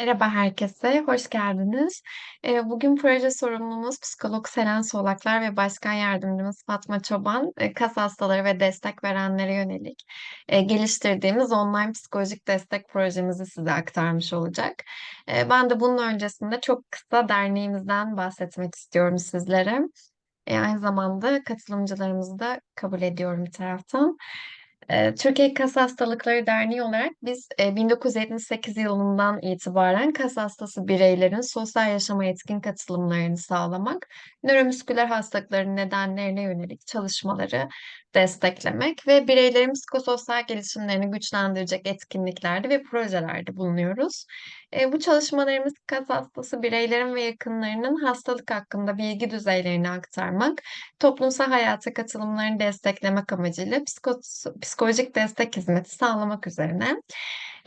Merhaba herkese, hoş geldiniz. Bugün proje sorumlumuz psikolog Selen Solaklar ve başkan yardımcımız Fatma Çoban, kas hastaları ve destek verenlere yönelik, geliştirdiğimiz online psikolojik destek projemizi size aktarmış olacak. Ben de bunun öncesinde çok kısa derneğimizden bahsetmek istiyorum sizlere. Eee, aynı zamanda katılımcılarımızı da kabul ediyorum bir taraftan. Eee, Türkiye Kas Hastalıkları Derneği olarak biz, eee, 1978 yılından itibaren kas hastası bireylerin sosyal yaşama etkin katılımlarını sağlamak, nöromüsküler hastalıkların nedenlerine yönelik çalışmaları desteklemek ve bireylerin psikososyal gelişimlerini güçlendirecek etkinliklerde ve projelerde bulunuyoruz. Eee, bu çalışmalarımız kas hastası bireylerin ve yakınlarının hastalık hakkında bilgi düzeylerini aktarmak, toplumsal hayata katılımlarını desteklemek amacıyla psikos psikolojik destek hizmeti sağlamak üzerine.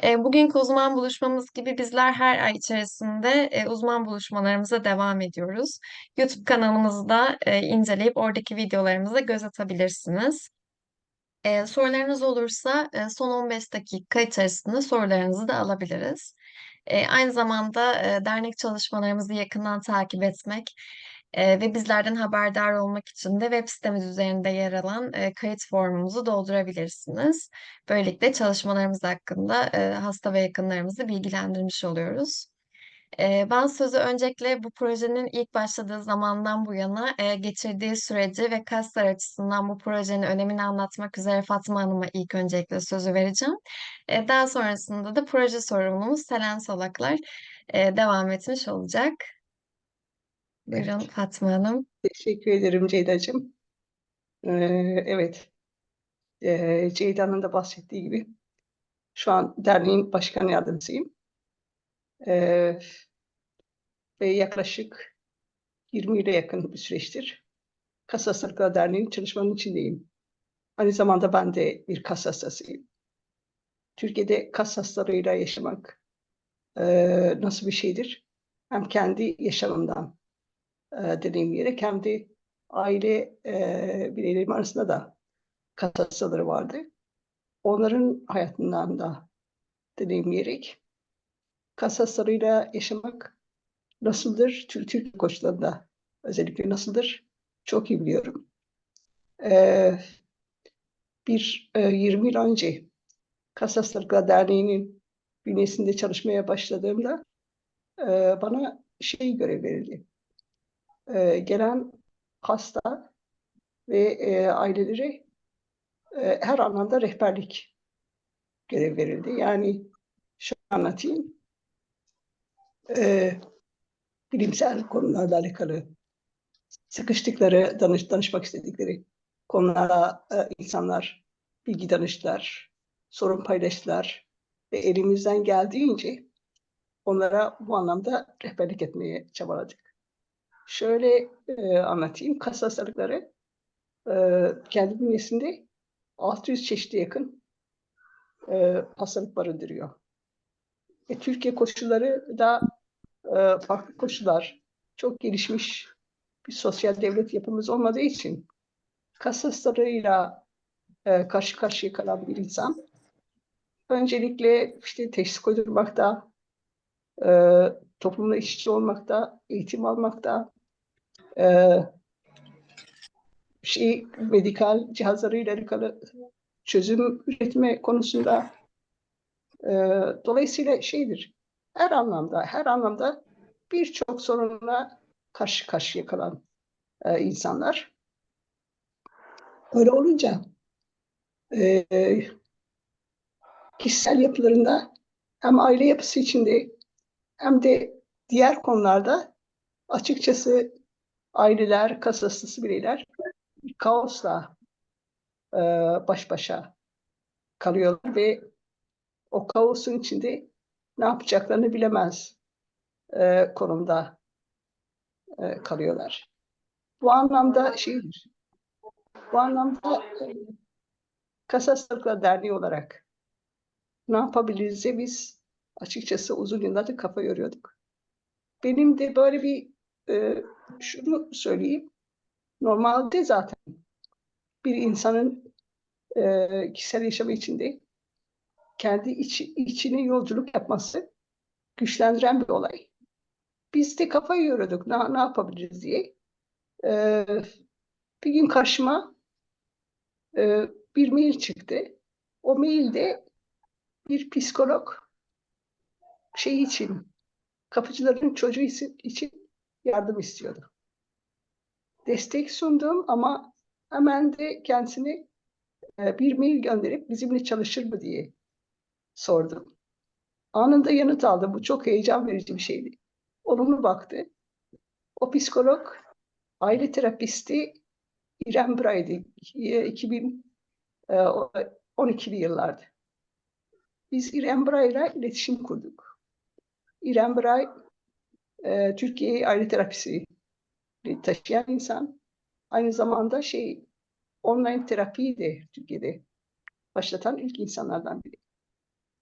Eee, bugünkü uzman buluşmamız gibi bizler her ay içerisinde, eee, uzman buluşmalarımıza devam ediyoruz. YouTube kanalımızda, eee, inceleyip oradaki videolarımıza göz atabilirsiniz. Eee, sorularınız olursa, son 15 dakika içerisinde sorularınızı da alabiliriz. Eee, aynı zamanda, eee, dernek çalışmalarımızı yakından takip etmek, eee, ve bizlerden haberdar olmak için de web sitemiz üzerinde yer alan, eee, kayıt formumuzu doldurabilirsiniz. Böylelikle çalışmalarımız hakkında, eee, hasta ve yakınlarımızı bilgilendirmiş oluyoruz. Eee, ben sözü öncelikle bu projenin ilk başladığı zamandan bu yana, eee, geçirdiği süreci ve kaslar açısından bu projenin önemini anlatmak üzere Fatma Hanım'a ilk öncelikle sözü vereceğim. Eee, daha sonrasında da proje sorumlumuz Selen Solaklar, eee, devam etmiş olacak. Buyurun Evet. Fatma Hanım. Teşekkür ederim Ceyda'cığım. Ee, evet, ee, Ceyda'nın da bahsettiği gibi şu an derneğin başkan yardımcısıyım. Ve yaklaşık 20 yıla yakın bir süreçtir Kas Hastalıkları Derneği'nin çalışmanın içindeyim. Aynı zamanda ben de bir kas hastasıyım. Türkiye'de kas hastalığıyla yaşamak ee, nasıl bir şeydir? Hem kendi yaşamımdan e, deneyimleyerek hem de aile e, bireylerim arasında da kas hastaları vardı. Onların hayatından da deneyimleyerek kas hastalığıyla yaşamak nasıldır? Türk koçlarında özellikle nasıldır? Çok iyi biliyorum. Ee, bir e, 20 yıl önce Hastalıkları Derneği'nin bünyesinde çalışmaya başladığımda e, bana şey görev verildi. E, gelen hasta ve e, aileleri e, her anlamda rehberlik görev verildi. Yani şu anlatayım. E, bilimsel konularla alakalı sıkıştıkları, danış, danışmak istedikleri konulara e, insanlar bilgi danıştılar, sorun paylaştılar ve elimizden geldiğince onlara bu anlamda rehberlik etmeye çabaladık. Şöyle e, anlatayım. Kas hastalıkları e, kendi bünyesinde 600 çeşide yakın e, hastalık barındırıyor. E, Türkiye koşulları da e, farklı koşullar, çok gelişmiş bir sosyal devlet yapımız olmadığı için kas hastalığıyla e, karşı karşıya kalan bir insan. Öncelikle işte teşhis koydurmakta, e, toplumla işçi olmakta, eğitim almakta, e, şey medikal cihazlarıyla alakalı çözüm üretme konusunda dolayısıyla şeydir her anlamda her anlamda birçok sorunla karşı karşıya kalan e, insanlar. Öyle olunca e, kişisel yapılarında hem aile yapısı içinde hem de diğer konularda açıkçası aileler, kas hastası bireyler kaosla e, baş başa kalıyorlar ve o kaosun içinde ne yapacaklarını bilemez e, konumda e, kalıyorlar. Bu anlamda şeydir, bu anlamda e, Kas Hastalıkları Derneği olarak ne yapabiliriz diye biz açıkçası uzun yıllardır kafa yoruyorduk. Benim de böyle bir e, şunu söyleyeyim, normalde zaten bir insanın e, kişisel yaşamı içinde kendi içi, içine yolculuk yapması güçlendiren bir olay. Biz de kafayı yoruyorduk ne, ne yapabiliriz diye. Ee, bir gün karşıma e, bir mail çıktı. O mailde bir psikolog şey için, kapıcıların çocuğu için yardım istiyordu. Destek sundum ama hemen de kendisini e, bir mail gönderip bizimle çalışır mı diye sordum. Anında yanıt aldım. Bu çok heyecan verici bir şeydi. Olumlu baktı. O psikolog, aile terapisti İrem Bray'dı. 2012'li yıllarda. Biz İrem Bray'la iletişim kurduk. İrem Bray, e, Türkiye aile terapisi taşıyan insan. Aynı zamanda şey online terapiyi de Türkiye'de başlatan ilk insanlardan biri.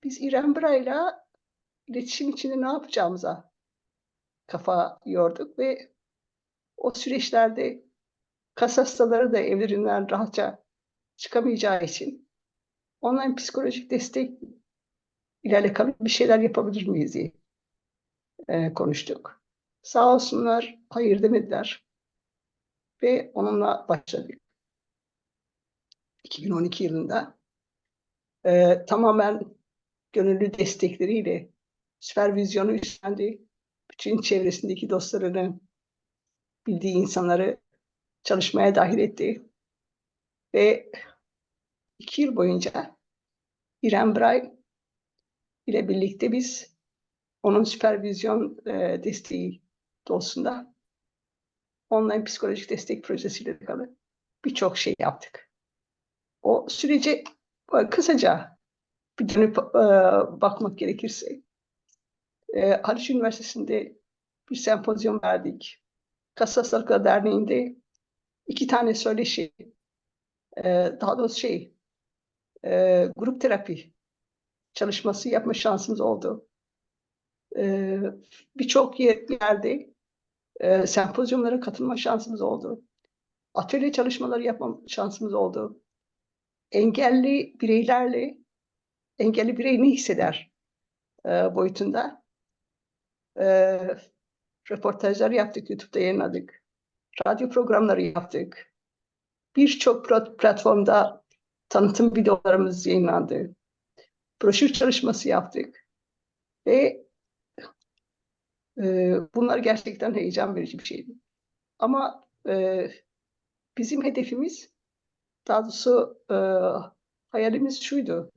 Biz İrem Bray'la iletişim içinde ne yapacağımıza kafa yorduk ve o süreçlerde kas hastaları da evlerinden rahatça çıkamayacağı için online psikolojik destek ile alakalı bir şeyler yapabilir miyiz diye e, konuştuk. Sağ olsunlar hayır demediler ve onunla başladık. 2012 yılında e, tamamen gönüllü destekleriyle süpervizyonu üstlendi. Bütün çevresindeki dostlarını, bildiği insanları çalışmaya dahil etti. Ve iki yıl boyunca İrem Bray ile birlikte biz onun süpervizyon e, desteği doğusunda online psikolojik destek projesiyle alakalı birçok şey yaptık. O sürece kısaca bir dönüp e, bakmak gerekirse e, Haliç Üniversitesi'nde bir sempozyum verdik. Kas Hastalıkları Derneği'nde iki tane söyleşi, e, daha doğrusu şey, e, grup terapi çalışması yapma şansımız oldu. E, Birçok yerde e, sempozyumlara katılma şansımız oldu. Atölye çalışmaları yapma şansımız oldu. Engelli bireylerle, engelli birey ne hisseder e, boyutunda e, röportajlar yaptık, YouTube'da yayınladık. Radyo programları yaptık. Birçok platformda tanıtım videolarımız yayınlandı. Broşür çalışması yaptık. Ve e, bunlar gerçekten heyecan verici bir şeydi. Ama e, bizim hedefimiz, daha doğrusu e, hayalimiz şuydu.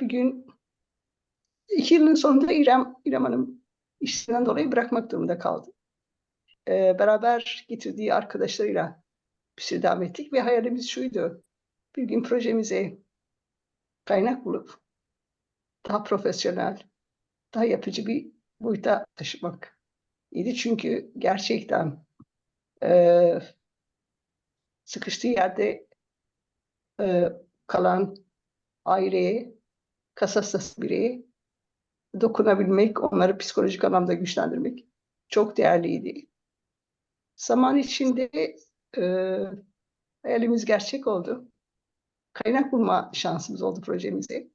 Bir gün iki yılın sonunda İrem, İrem Hanım işinden dolayı bırakmak durumunda kaldı. Ee, beraber getirdiği arkadaşlarıyla bir devam ettik ve hayalimiz şuydu. Bir gün projemize kaynak bulup daha profesyonel, daha yapıcı bir boyuta taşımak idi. Çünkü gerçekten e, sıkıştığı yerde e, kalan aileye, kas hastası bireye dokunabilmek, onları psikolojik anlamda güçlendirmek çok değerliydi. Zaman içinde e, hayalimiz gerçek oldu. Kaynak bulma şansımız oldu projemize.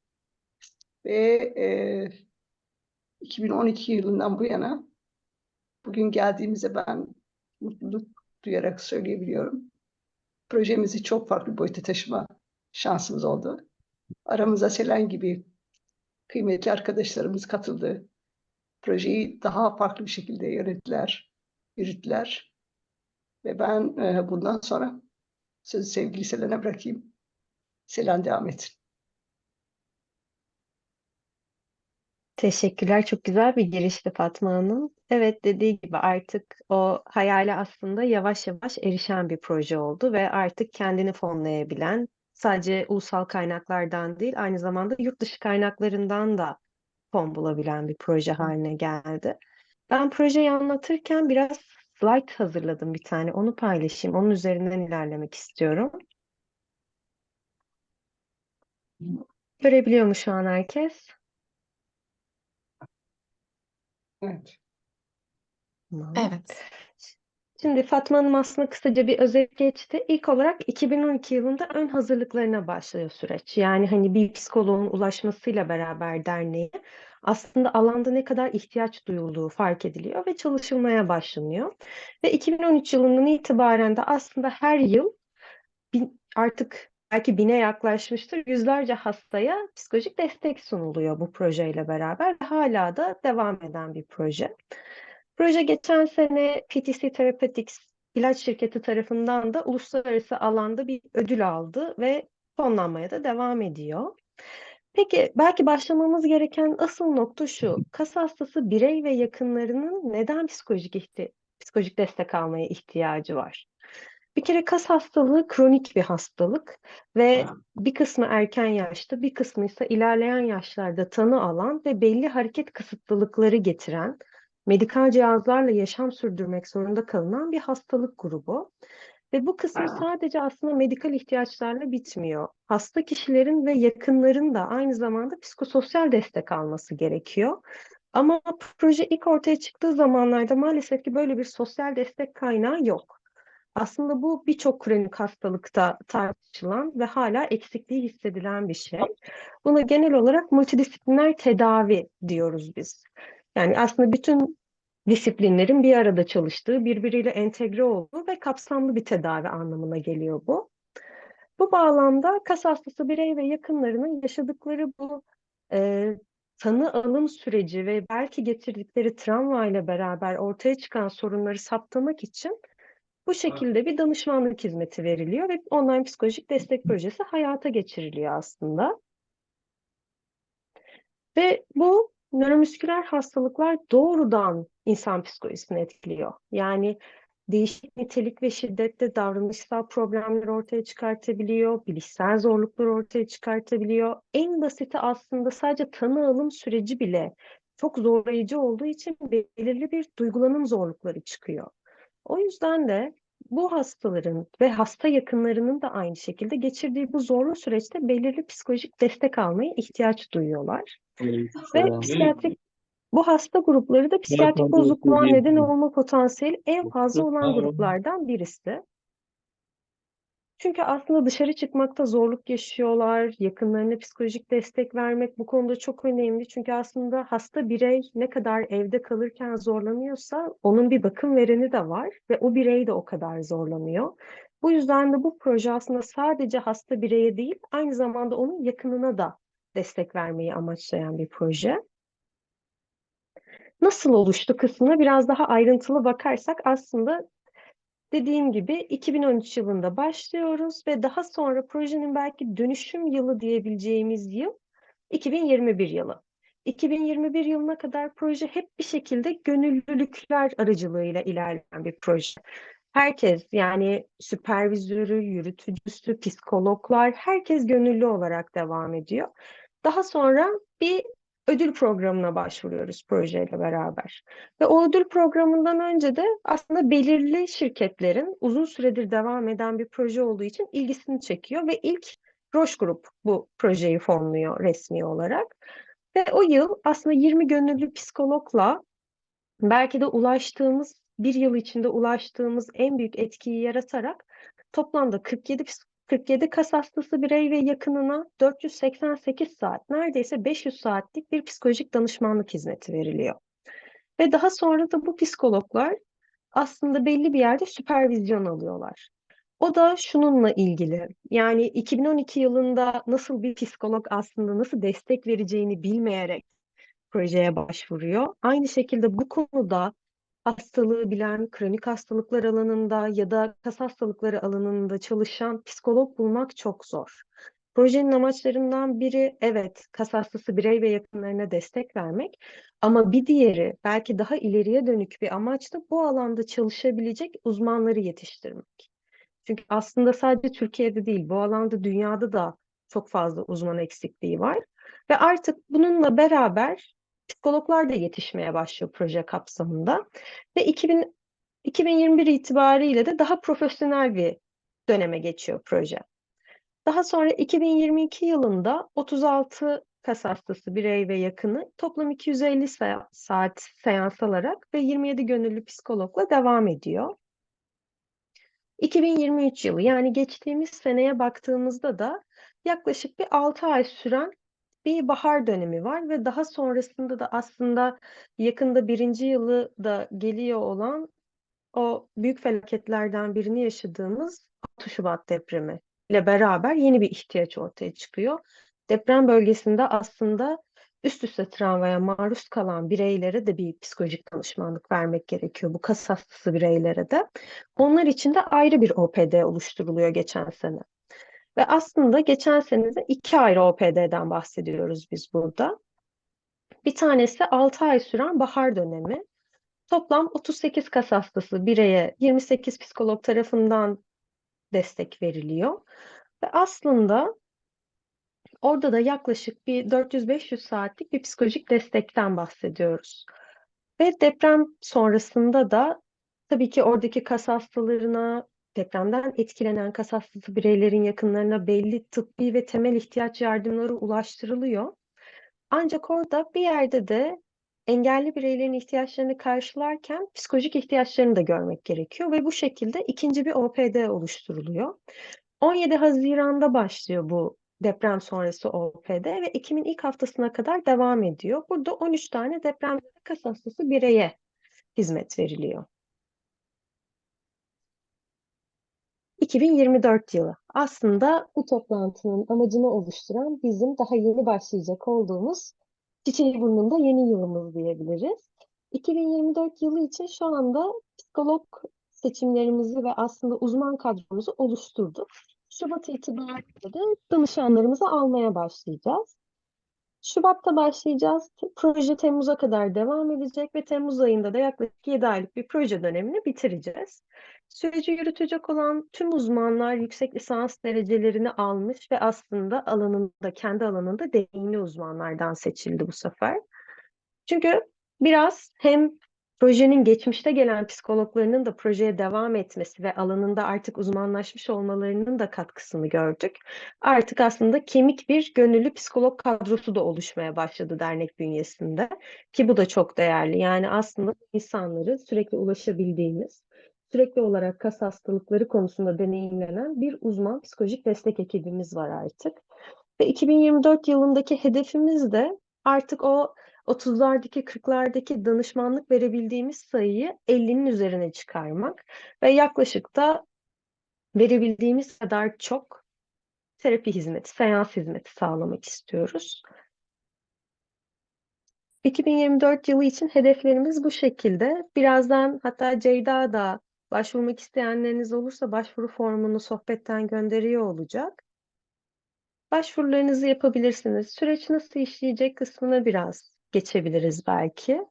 Ve e, 2012 yılından bu yana bugün geldiğimizde ben mutluluk duyarak söyleyebiliyorum. Projemizi çok farklı boyuta taşıma şansımız oldu. Aramıza Selen gibi kıymetli arkadaşlarımız katıldı. Projeyi daha farklı bir şekilde yönettiler, yürüttüler. Ve ben e, bundan sonra sözü sevgili Selen'e bırakayım. Selen devam etsin. Teşekkürler. Çok güzel bir girişti Fatma Hanım. Evet dediği gibi artık o hayale aslında yavaş yavaş erişen bir proje oldu ve artık kendini fonlayabilen, sadece ulusal kaynaklardan değil, aynı zamanda yurt dışı kaynaklarından da fon bulabilen bir proje haline geldi. Ben projeyi anlatırken biraz slide hazırladım bir tane. Onu paylaşayım. Onun üzerinden ilerlemek istiyorum. Görebiliyor mu şu an herkes? Evet. Tamam. Evet. Şimdi Fatma Hanım aslında kısaca bir özet geçti. İlk olarak 2012 yılında ön hazırlıklarına başlıyor süreç. Yani hani bir psikoloğun ulaşmasıyla beraber derneğe aslında alanda ne kadar ihtiyaç duyulduğu fark ediliyor ve çalışılmaya başlanıyor. Ve 2013 yılından itibaren de aslında her yıl bin, artık belki bine yaklaşmıştır yüzlerce hastaya psikolojik destek sunuluyor bu projeyle beraber hala da devam eden bir proje. Proje geçen sene PTC Therapeutics ilaç şirketi tarafından da uluslararası alanda bir ödül aldı ve fonlanmaya da devam ediyor. Peki belki başlamamız gereken asıl nokta şu. Kas hastası birey ve yakınlarının neden psikolojik ihti psikolojik destek almaya ihtiyacı var? Bir kere kas hastalığı kronik bir hastalık ve bir kısmı erken yaşta, bir kısmı ise ilerleyen yaşlarda tanı alan ve belli hareket kısıtlılıkları getiren, medikal cihazlarla yaşam sürdürmek zorunda kalınan bir hastalık grubu. Ve bu kısım sadece aslında medikal ihtiyaçlarla bitmiyor. Hasta kişilerin ve yakınların da aynı zamanda psikososyal destek alması gerekiyor. Ama proje ilk ortaya çıktığı zamanlarda maalesef ki böyle bir sosyal destek kaynağı yok. Aslında bu birçok kronik hastalıkta tartışılan ve hala eksikliği hissedilen bir şey. Buna genel olarak multidisipliner tedavi diyoruz biz. Yani aslında bütün disiplinlerin bir arada çalıştığı, birbiriyle entegre olduğu ve kapsamlı bir tedavi anlamına geliyor bu. Bu bağlamda kas hastası birey ve yakınlarının yaşadıkları bu e, tanı alım süreci ve belki getirdikleri travma ile beraber ortaya çıkan sorunları saptamak için bu şekilde bir danışmanlık hizmeti veriliyor ve online psikolojik destek projesi hayata geçiriliyor aslında. Ve bu nöromüsküler hastalıklar doğrudan insan psikolojisini etkiliyor. Yani değişik nitelik ve şiddette davranışsal problemler ortaya çıkartabiliyor, bilişsel zorluklar ortaya çıkartabiliyor. En basiti aslında sadece tanı alım süreci bile çok zorlayıcı olduğu için belirli bir duygulanım zorlukları çıkıyor. O yüzden de bu hastaların ve hasta yakınlarının da aynı şekilde geçirdiği bu zorlu süreçte belirli psikolojik destek almaya ihtiyaç duyuyorlar. Ve psikiyatrik bu hasta grupları da psikiyatrik bozukluğa neden olma potansiyeli en fazla olan gruplardan birisi. Çünkü aslında dışarı çıkmakta zorluk yaşıyorlar, yakınlarına psikolojik destek vermek bu konuda çok önemli. Çünkü aslında hasta birey ne kadar evde kalırken zorlanıyorsa onun bir bakım vereni de var ve o birey de o kadar zorlanıyor. Bu yüzden de bu proje aslında sadece hasta bireye değil, aynı zamanda onun yakınına da destek vermeyi amaçlayan bir proje. Nasıl oluştu kısmına biraz daha ayrıntılı bakarsak aslında Dediğim gibi 2013 yılında başlıyoruz ve daha sonra projenin belki dönüşüm yılı diyebileceğimiz yıl 2021 yılı. 2021 yılına kadar proje hep bir şekilde gönüllülükler aracılığıyla ilerleyen bir proje. Herkes yani süpervizörü, yürütücüsü, psikologlar herkes gönüllü olarak devam ediyor. Daha sonra bir ödül programına başvuruyoruz projeyle beraber. Ve o ödül programından önce de aslında belirli şirketlerin uzun süredir devam eden bir proje olduğu için ilgisini çekiyor ve ilk Roche Group bu projeyi fonluyor resmi olarak. Ve o yıl aslında 20 gönüllü psikologla belki de ulaştığımız, bir yıl içinde ulaştığımız en büyük etkiyi yaratarak toplamda 47 47 kas hastası birey ve yakınına 488 saat, neredeyse 500 saatlik bir psikolojik danışmanlık hizmeti veriliyor. Ve daha sonra da bu psikologlar aslında belli bir yerde süpervizyon alıyorlar. O da şununla ilgili. Yani 2012 yılında nasıl bir psikolog aslında nasıl destek vereceğini bilmeyerek projeye başvuruyor. Aynı şekilde bu konuda hastalığı bilen, kronik hastalıklar alanında ya da kas hastalıkları alanında çalışan psikolog bulmak çok zor. Projenin amaçlarından biri evet kas hastası birey ve yakınlarına destek vermek ama bir diğeri belki daha ileriye dönük bir amaç da bu alanda çalışabilecek uzmanları yetiştirmek. Çünkü aslında sadece Türkiye'de değil bu alanda dünyada da çok fazla uzman eksikliği var ve artık bununla beraber psikologlar da yetişmeye başlıyor proje kapsamında. Ve 2000, 2021 itibariyle de daha profesyonel bir döneme geçiyor proje. Daha sonra 2022 yılında 36 kas hastası birey ve yakını toplam 250 saat seans alarak ve 27 gönüllü psikologla devam ediyor. 2023 yılı yani geçtiğimiz seneye baktığımızda da yaklaşık bir 6 ay süren bir bahar dönemi var ve daha sonrasında da aslında yakında birinci yılı da geliyor olan o büyük felaketlerden birini yaşadığımız 6 Şubat depremi ile beraber yeni bir ihtiyaç ortaya çıkıyor. Deprem bölgesinde aslında üst üste travmaya maruz kalan bireylere de bir psikolojik danışmanlık vermek gerekiyor. Bu kas hastası bireylere de. Onlar için de ayrı bir OPD oluşturuluyor geçen sene. Ve aslında geçen sene de iki ayrı OPD'den bahsediyoruz biz burada. Bir tanesi 6 ay süren bahar dönemi. Toplam 38 kas hastası bireye 28 psikolog tarafından destek veriliyor. Ve aslında orada da yaklaşık bir 400-500 saatlik bir psikolojik destekten bahsediyoruz. Ve deprem sonrasında da tabii ki oradaki kas hastalarına, depremden etkilenen kas hastası bireylerin yakınlarına belli tıbbi ve temel ihtiyaç yardımları ulaştırılıyor. Ancak orada bir yerde de engelli bireylerin ihtiyaçlarını karşılarken psikolojik ihtiyaçlarını da görmek gerekiyor ve bu şekilde ikinci bir OPD oluşturuluyor. 17 Haziran'da başlıyor bu deprem sonrası OPD ve Ekim'in ilk haftasına kadar devam ediyor. Burada 13 tane deprem kas hastası bireye hizmet veriliyor. 2024 yılı. Aslında bu toplantının amacını oluşturan bizim daha yeni başlayacak olduğumuz Çiçeği Burnu'nda yeni yılımız diyebiliriz. 2024 yılı için şu anda psikolog seçimlerimizi ve aslında uzman kadromuzu oluşturduk. Şubat itibariyle de danışanlarımızı almaya başlayacağız. Şubat'ta başlayacağız. Proje Temmuz'a kadar devam edecek ve Temmuz ayında da yaklaşık 7 aylık bir proje dönemini bitireceğiz. Süreci yürütecek olan tüm uzmanlar yüksek lisans derecelerini almış ve aslında alanında, kendi alanında deneyimli uzmanlardan seçildi bu sefer. Çünkü biraz hem projenin geçmişte gelen psikologlarının da projeye devam etmesi ve alanında artık uzmanlaşmış olmalarının da katkısını gördük. Artık aslında kemik bir gönüllü psikolog kadrosu da oluşmaya başladı dernek bünyesinde ki bu da çok değerli. Yani aslında insanları sürekli ulaşabildiğimiz, sürekli olarak kas hastalıkları konusunda deneyimlenen bir uzman psikolojik destek ekibimiz var artık. Ve 2024 yılındaki hedefimiz de artık o 30'lardaki 40'lardaki danışmanlık verebildiğimiz sayıyı 50'nin üzerine çıkarmak ve yaklaşık da verebildiğimiz kadar çok terapi hizmeti, seans hizmeti sağlamak istiyoruz. 2024 yılı için hedeflerimiz bu şekilde. Birazdan hatta Ceyda da başvurmak isteyenleriniz olursa başvuru formunu sohbetten gönderiyor olacak. Başvurularınızı yapabilirsiniz. Süreç nasıl işleyecek kısmına biraz geçebiliriz belki.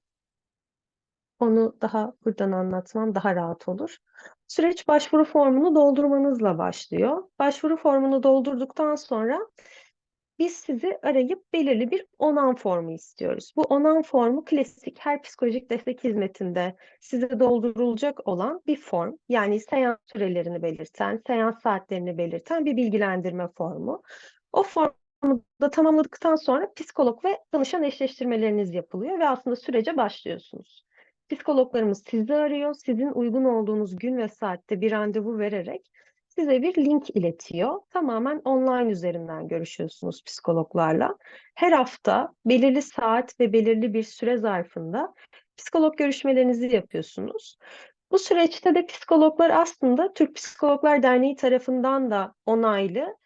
Onu daha buradan anlatmam daha rahat olur. Süreç başvuru formunu doldurmanızla başlıyor. Başvuru formunu doldurduktan sonra biz sizi arayıp belirli bir onan formu istiyoruz. Bu onan formu klasik her psikolojik destek hizmetinde size doldurulacak olan bir form. Yani seans sürelerini belirten, seans saatlerini belirten bir bilgilendirme formu. O formu da tamamladıktan sonra psikolog ve danışan eşleştirmeleriniz yapılıyor ve aslında sürece başlıyorsunuz. Psikologlarımız sizi arıyor, sizin uygun olduğunuz gün ve saatte bir randevu vererek size bir link iletiyor. Tamamen online üzerinden görüşüyorsunuz psikologlarla. Her hafta belirli saat ve belirli bir süre zarfında psikolog görüşmelerinizi yapıyorsunuz. Bu süreçte de psikologlar aslında Türk Psikologlar Derneği tarafından da onaylı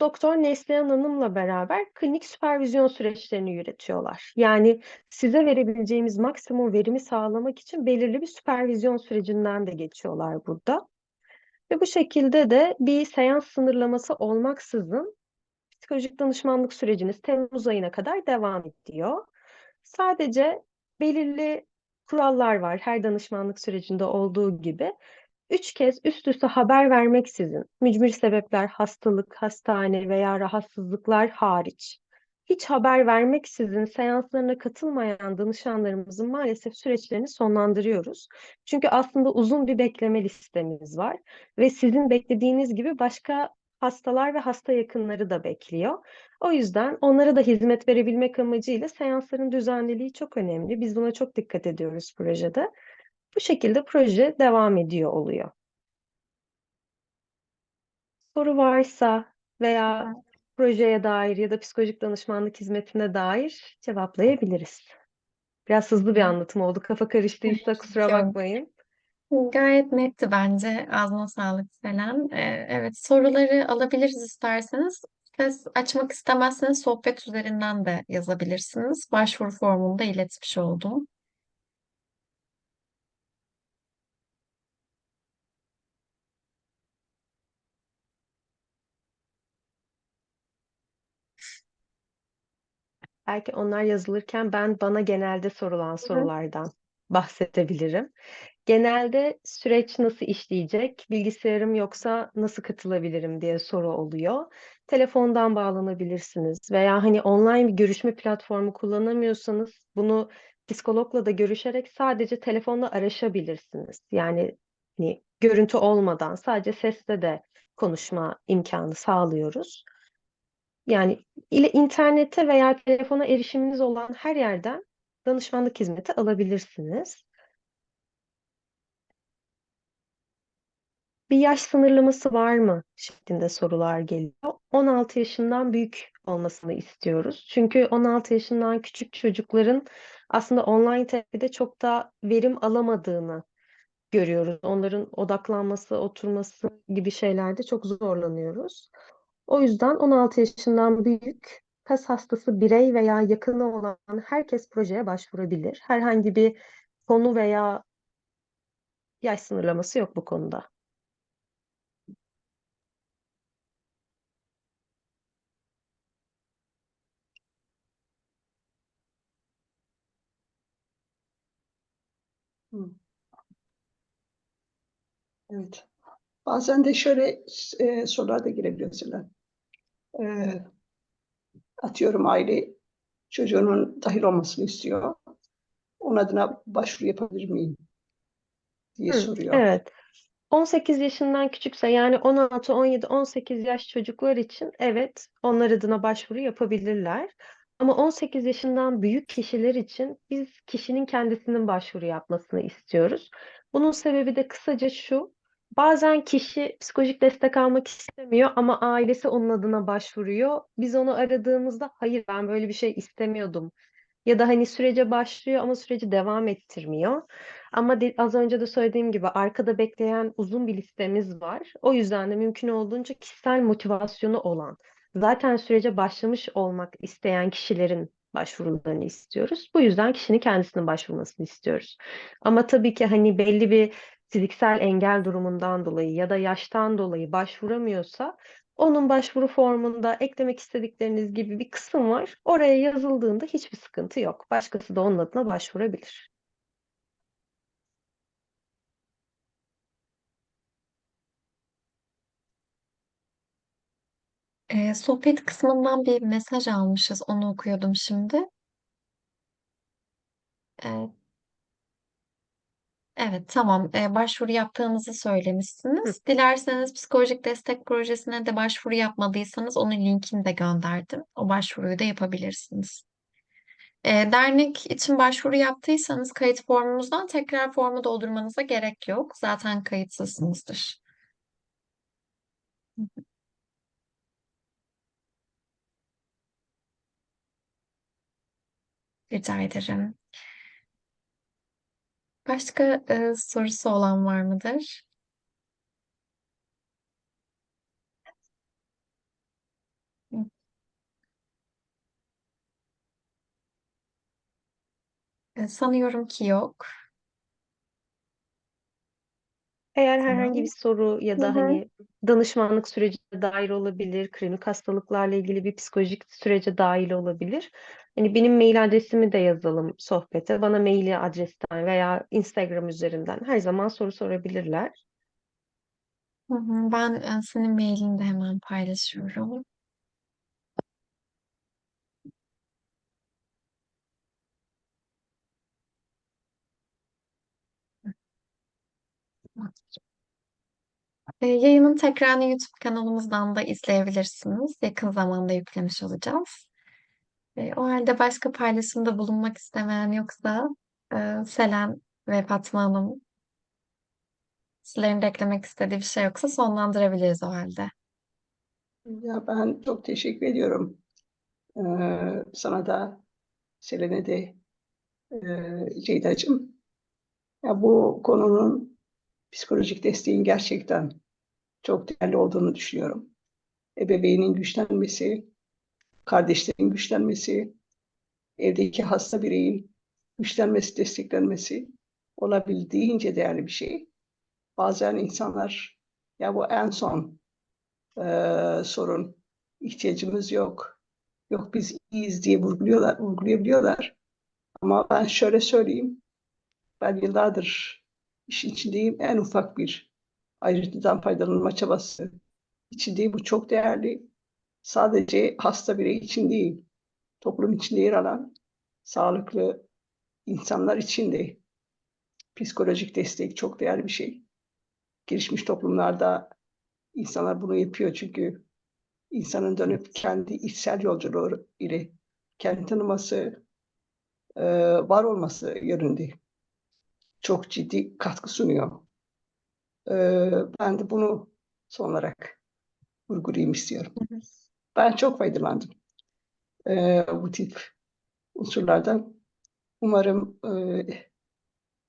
Doktor Neslihan Hanım'la beraber klinik süpervizyon süreçlerini yürütüyorlar. Yani size verebileceğimiz maksimum verimi sağlamak için belirli bir süpervizyon sürecinden de geçiyorlar burada. Ve bu şekilde de bir seans sınırlaması olmaksızın psikolojik danışmanlık süreciniz Temmuz ayına kadar devam ediyor. Sadece belirli kurallar var her danışmanlık sürecinde olduğu gibi. Üç kez üst üste haber vermeksizin, mücbir sebepler, hastalık, hastane veya rahatsızlıklar hariç, hiç haber vermeksizin seanslarına katılmayan danışanlarımızın maalesef süreçlerini sonlandırıyoruz. Çünkü aslında uzun bir bekleme listemiz var ve sizin beklediğiniz gibi başka hastalar ve hasta yakınları da bekliyor. O yüzden onlara da hizmet verebilmek amacıyla seansların düzenliliği çok önemli. Biz buna çok dikkat ediyoruz projede. Bu şekilde proje devam ediyor oluyor. Soru varsa veya projeye dair ya da psikolojik danışmanlık hizmetine dair cevaplayabiliriz. Biraz hızlı bir anlatım oldu. Kafa karıştıysa kusura bakmayın. Gayet netti bence. Ağzına sağlık Selen. Ee, evet soruları alabiliriz isterseniz. Ses açmak istemezseniz sohbet üzerinden de yazabilirsiniz. Başvuru formunu da iletmiş oldum. Belki onlar yazılırken ben bana genelde sorulan sorulardan bahsedebilirim. Genelde süreç nasıl işleyecek, bilgisayarım yoksa nasıl katılabilirim diye soru oluyor. Telefondan bağlanabilirsiniz veya hani online bir görüşme platformu kullanamıyorsanız bunu psikologla da görüşerek sadece telefonla araşabilirsiniz. Yani hani görüntü olmadan sadece sesle de konuşma imkanı sağlıyoruz. Yani ile internete veya telefona erişiminiz olan her yerden danışmanlık hizmeti alabilirsiniz. Bir yaş sınırlaması var mı şeklinde sorular geliyor. 16 yaşından büyük olmasını istiyoruz. Çünkü 16 yaşından küçük çocukların aslında online terapide çok da verim alamadığını görüyoruz. Onların odaklanması, oturması gibi şeylerde çok zorlanıyoruz. O yüzden 16 yaşından büyük kas hastası birey veya yakını olan herkes projeye başvurabilir. Herhangi bir konu veya yaş sınırlaması yok bu konuda. Evet. Bazen de şöyle e, sorular da girebiliyor mesela. E, atıyorum aile çocuğunun dahil olmasını istiyor. Onun adına başvuru yapabilir miyim diye Hı, soruyor. evet. 18 yaşından küçükse yani 16, 17, 18 yaş çocuklar için evet onlar adına başvuru yapabilirler. Ama 18 yaşından büyük kişiler için biz kişinin kendisinin başvuru yapmasını istiyoruz. Bunun sebebi de kısaca şu. Bazen kişi psikolojik destek almak istemiyor ama ailesi onun adına başvuruyor. Biz onu aradığımızda hayır ben böyle bir şey istemiyordum. Ya da hani sürece başlıyor ama süreci devam ettirmiyor. Ama de- az önce de söylediğim gibi arkada bekleyen uzun bir listemiz var. O yüzden de mümkün olduğunca kişisel motivasyonu olan, zaten sürece başlamış olmak isteyen kişilerin başvurularını istiyoruz. Bu yüzden kişinin kendisinin başvurmasını istiyoruz. Ama tabii ki hani belli bir fiziksel engel durumundan dolayı ya da yaştan dolayı başvuramıyorsa onun başvuru formunda eklemek istedikleriniz gibi bir kısım var. Oraya yazıldığında hiçbir sıkıntı yok. Başkası da onun adına başvurabilir. Ee, sohbet kısmından bir mesaj almışız. Onu okuyordum şimdi. Ee, evet tamam. Ee, başvuru yaptığınızı söylemişsiniz. Dilerseniz psikolojik destek projesine de başvuru yapmadıysanız onun linkini de gönderdim. O başvuruyu da yapabilirsiniz. Ee, dernek için başvuru yaptıysanız kayıt formunuzdan tekrar formu doldurmanıza gerek yok. Zaten kayıtsızsınızdır. Rica ederim. Başka e, sorusu olan var mıdır? E, sanıyorum ki yok. Eğer Tamam. herhangi bir soru ya Hı da hı. hani danışmanlık sürecine dair olabilir, kronik hastalıklarla ilgili bir psikolojik sürece dahil olabilir. Hani benim mail adresimi de yazalım sohbete. Bana mail adresten veya Instagram üzerinden her zaman soru sorabilirler. Ben e, senin mailini de hemen paylaşıyorum. E, yayının tekrarını YouTube kanalımızdan da izleyebilirsiniz. Yakın zamanda yüklemiş olacağız. E, o halde başka paylaşımda bulunmak istemeyen yoksa e, Selen ve Fatma Hanım sizlerin de eklemek istediği bir şey yoksa sonlandırabiliriz o halde. Ya ben çok teşekkür ediyorum. Ee, sana da, Selen'e de, e, Ceyda'cığım. Ya bu konunun psikolojik desteğin gerçekten çok değerli olduğunu düşünüyorum. Ebeveynin güçlenmesi, kardeşlerin güçlenmesi, evdeki hasta bireyin güçlenmesi, desteklenmesi olabildiğince değerli bir şey. Bazen insanlar ya bu en son eee, sorun, ihtiyacımız yok, yok biz iyiyiz diye vurguluyorlar, vurgulayabiliyorlar. Ama ben şöyle söyleyeyim, ben yıllardır işin içindeyim. En ufak bir ayrıntıdan faydalanma çabası içindeyim. Bu çok değerli. Sadece hasta birey için değil, toplum içinde yer alan sağlıklı insanlar için de psikolojik destek çok değerli bir şey. Gelişmiş toplumlarda insanlar bunu yapıyor çünkü insanın dönüp kendi içsel yolculuğu ile kendi tanıması, var olması yönünde çok ciddi katkı sunuyor. E, ben de bunu son olarak vurgulayayım istiyorum. Ben çok faydalandım e, bu tip unsurlardan. Umarım e,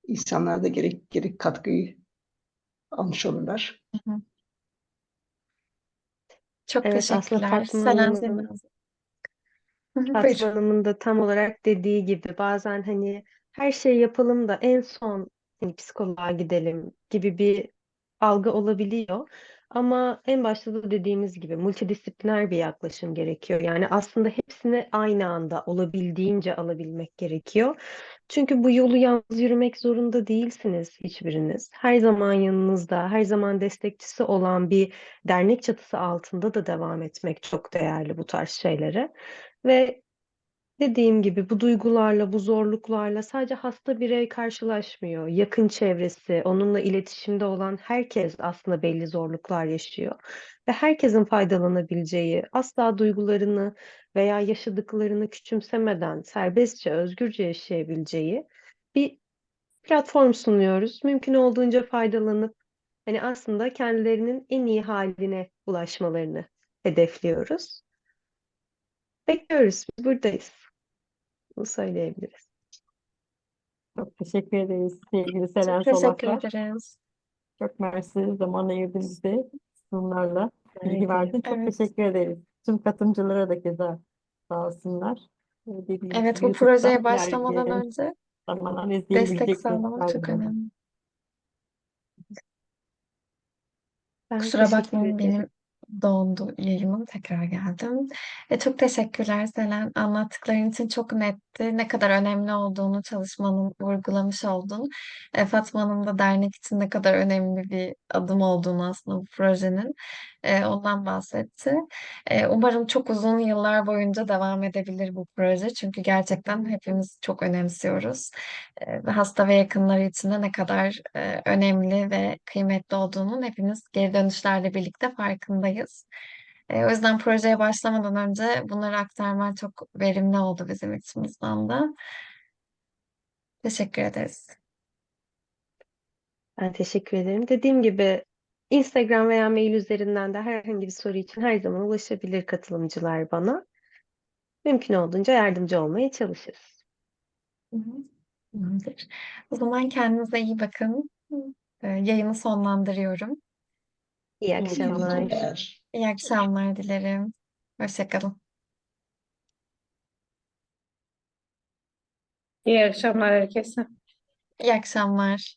insanlar da gerek, gerek katkıyı almış olurlar. Hı hı. Çok Evet, aslında teşekkürler. Fatma. Hanım'ın da tam olarak dediği gibi bazen hani her şeyi yapalım da en son hani psikoloğa gidelim gibi bir algı olabiliyor. Ama en başta da dediğimiz gibi multidisipliner bir yaklaşım gerekiyor. Yani aslında hepsini aynı anda olabildiğince alabilmek gerekiyor. Çünkü bu yolu yalnız yürümek zorunda değilsiniz hiçbiriniz. Her zaman yanınızda, her zaman destekçisi olan bir dernek çatısı altında da devam etmek çok değerli bu tarz şeylere. Ve dediğim gibi bu duygularla, bu zorluklarla sadece hasta birey karşılaşmıyor. Yakın çevresi, onunla iletişimde olan herkes aslında belli zorluklar yaşıyor. Ve herkesin faydalanabileceği, asla duygularını veya yaşadıklarını küçümsemeden serbestçe, özgürce yaşayabileceği bir platform sunuyoruz. Mümkün olduğunca faydalanıp hani aslında kendilerinin en iyi haline ulaşmalarını hedefliyoruz. Bekliyoruz. Buradayız. Bunu söyleyebiliriz. Çok teşekkür ederiz sevgili Selen Çok teşekkür ederiz. Çok mersi zaman ayırdın bize sunumlarla bilgi verdin. Çok Evet. teşekkür ederiz. Tüm katılımcılara da keza sağ olsunlar. Ee, Dediğim Evet, gibi bu YouTube'dan projeye başlamadan ilerleyen önce zamanlar destek izleyebilecekler sağlamak çok bunları. önemli. Ben Kusura teşekkür bakmayın ederim. benim dondu yayınım tekrar geldim. E, çok teşekkürler Selen. Anlattıkların için çok netti. Ne kadar önemli olduğunu çalışmanın vurgulamış oldun. E, Fatma da dernek için ne kadar önemli bir adım olduğunu aslında bu projenin e, ondan bahsetti. E, umarım çok uzun yıllar boyunca devam edebilir bu proje. Çünkü gerçekten hepimiz çok önemsiyoruz. E, hasta ve yakınları için de ne kadar e, önemli ve kıymetli olduğunun hepimiz geri dönüşlerle birlikte farkındayız. E, o yüzden projeye başlamadan önce bunları aktarman çok verimli oldu bizim açımızdan da. Teşekkür ederiz. Ben teşekkür ederim. Dediğim gibi Instagram veya mail üzerinden de herhangi bir soru için her zaman ulaşabilir katılımcılar bana. Mümkün olduğunca yardımcı olmaya çalışırız. Hı hı. Tamamdır. O zaman kendinize iyi bakın. E, yayını sonlandırıyorum. İyi İyi akşamlar. İyi akşamlar dilerim. Hoşçakalın. İyi akşamlar herkese. İyi akşamlar.